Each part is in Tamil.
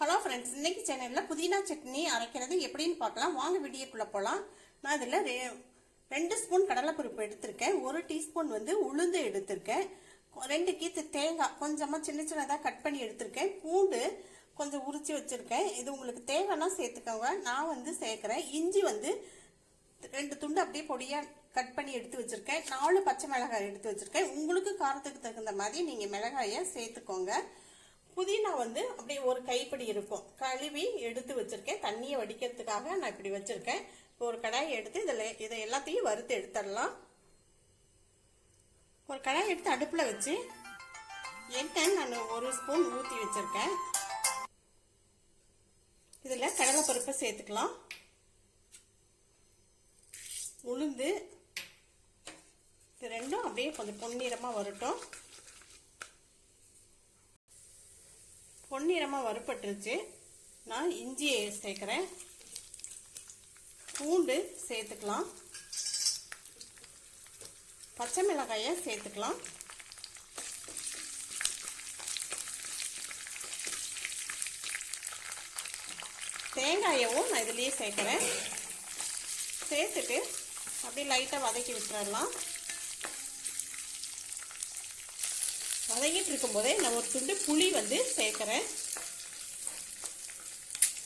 ஹலோ ஃப்ரெண்ட்ஸ் இன்னைக்கு சேனலில் புதினா சட்னி அரைக்கிறது எப்படின்னு பார்க்கலாம். வாங்க வீடியோக்குள்ளே போகலாம் நான் இதில் ரெ ரெண்டு ஸ்பூன் கடலைப்பருப்பு எடுத்திருக்கேன். ஒரு டீஸ்பூன் வந்து உளுந்து எடுத்திருக்கேன். ரெண்டு கீத்து தேங்காய் கொஞ்சமாக சின்ன சின்னதாக கட் பண்ணி எடுத்திருக்கேன். பூண்டு கொஞ்சம் உரிச்சு வச்சுருக்கேன். இது உங்களுக்கு தேவைன்னா சேர்த்துக்கோங்க. நான் வந்து சேர்க்குறேன். இஞ்சி வந்து ரெண்டு துண்டு அப்படியே பொடியாக கட் பண்ணி எடுத்து வச்சுருக்கேன். நாலு பச்சை மிளகாய் எடுத்து வச்சுருக்கேன். உங்களுக்கு காரத்துக்கு தகுந்த மாதிரி நீங்கள் மிளகாயை சேர்த்துக்கோங்க. புதினா வந்து அப்படியே ஒரு கைப்பிடி இருக்கும். கழுவி எடுத்து வச்சிருக்கேன். தண்ணியை வடிக்கிறதுக்காக நான் இப்படி வச்சிருக்கேன். இப்போ ஒரு கடாயை எடுத்து இதில் இதை எல்லாத்தையும் வறுத்து எடுத்துடலாம். ஒரு கடாய் எடுத்து அடுப்பில் வச்சு எண்ணெய் நான் ஒரு ஸ்பூன் ஊற்றி வச்சுருக்கேன். இதில் கடலைப்பருப்பை சேர்த்துக்கலாம். உளுந்து இது ரெண்டும் அப்படியே கொஞ்சம் பொன்னிறமாக வரட்டும். பொன்னிறமாக வறுப்பட்டுருச்சு நான் இஞ்சியை சேர்க்குறேன் பூண்டு சேர்த்துக்கலாம். பச்சை மிளகாயை சேர்த்துக்கலாம். தேங்காயவும் நான் இதுலேயே சேர்க்குறேன். சேர்த்துட்டு அப்படியே லைட்டாக வதக்கி விட்டுறலாம். வதக்கிட்டு இருக்கும்போதே நான் ஒரு துண்டு புளி வந்து சேர்க்குறேன்.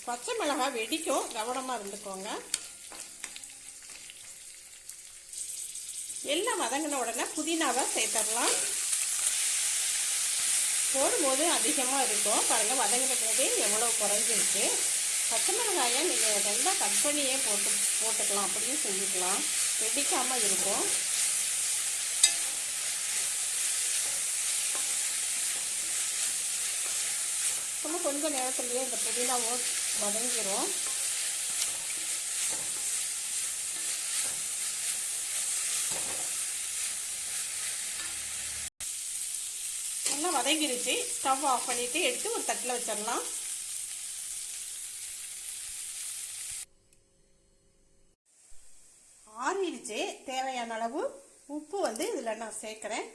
பச்சை மிளகாய் வெடிக்கும். கவனமாக இருந்துக்கோங்க. எல்லாம் வதங்கின உடனே புதினாவை சேர்த்துடலாம். போடும்போது அதிகமாக இருக்கும். பாருங்கள் வதங்கினதே எவ்வளோ குறைஞ்சிருக்கு. பச்சை மிளகாயை நீங்கள் ரெண்டாக கட் பண்ணியே போட்டு போட்டுக்கலாம். அப்படியே செஞ்சுக்கலாம். வெடிக்காமல் இருக்கும். இன்னும் கொஞ்சம் நேரத்துலேயே இந்த புதினாவும் வதங்கிரும். நல்லா வதங்கிருச்சு. ஸ்டவ் ஆஃப் பண்ணிட்டு எடுத்து ஒரு தட்டில் வச்சிடலாம். ஆறிடுச்சு. தேவையான அளவு உப்பு வந்து இதில் நான் சேர்க்குறேன்.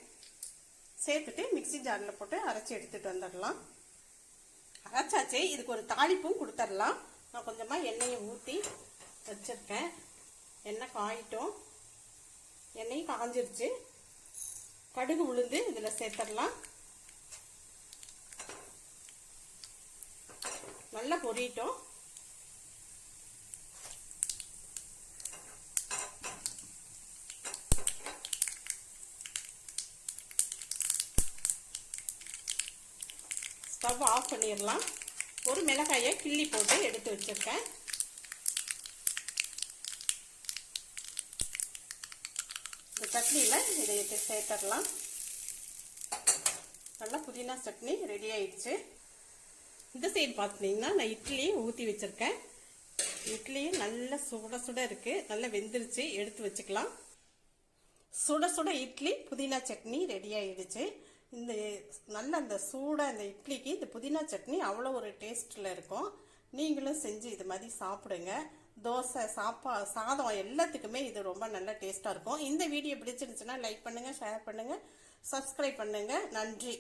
சேர்த்துட்டு மிக்ஸி ஜாரில் போட்டு அரைச்சி எடுத்துகிட்டு வந்துடலாம். அரைச்சாச்சு. இதுக்கு ஒரு தாளிப்பும் கொடுத்துடலாம் நான் கொஞ்சமாக எண்ணெயை ஊற்றி வச்சுருக்கேன். எண்ணெய் காயிட்டும். எண்ணெயும் காஞ்சிருச்சு. கடுகு உளுந்து இதில் சேர்த்துடலாம் நல்லா பொரியட்டும் ஸ்டவ் ஆஃப் பண்ணிடலாம். ஒரு மிளகாயை கிள்ளி போட்டு எடுத்து வச்சுருக்கேன். இந்த சட்னியில் இதை சேர்த்துடலாம். நல்லா புதினா சட்னி ரெடி ஆயிடுச்சு. இந்த சைடு பார்த்தீங்கன்னா நான் இட்லியும் ஊற்றி வச்சுருக்கேன். இட்லியும் நல்ல சுட சுட இருக்குது நல்லா வெந்துருச்சு. எடுத்து வச்சுக்கலாம். சுட சுட இட்லி புதினா சட்னி ரெடி ஆயிடுச்சு. இந்த நல்ல அந்த சூடாக இந்த இட்லிக்கு இந்த புதினா சட்னி அவ்வளோ ஒரு டேஸ்ட்டில் இருக்கும். நீங்களும் செஞ்சு இது மாதிரி சாப்பிடுங்க. தோசை சாப்பா சாதம் எல்லாத்துக்குமே இது ரொம்ப நல்ல டேஸ்ட்டாக இருக்கும். இந்த வீடியோ பிடிச்சிருந்துச்சுன்னா லைக் பண்ணுங்கள் ஷேர் பண்ணுங்கள் சப்ஸ்கிரைப் பண்ணுங்கள் நன்றி.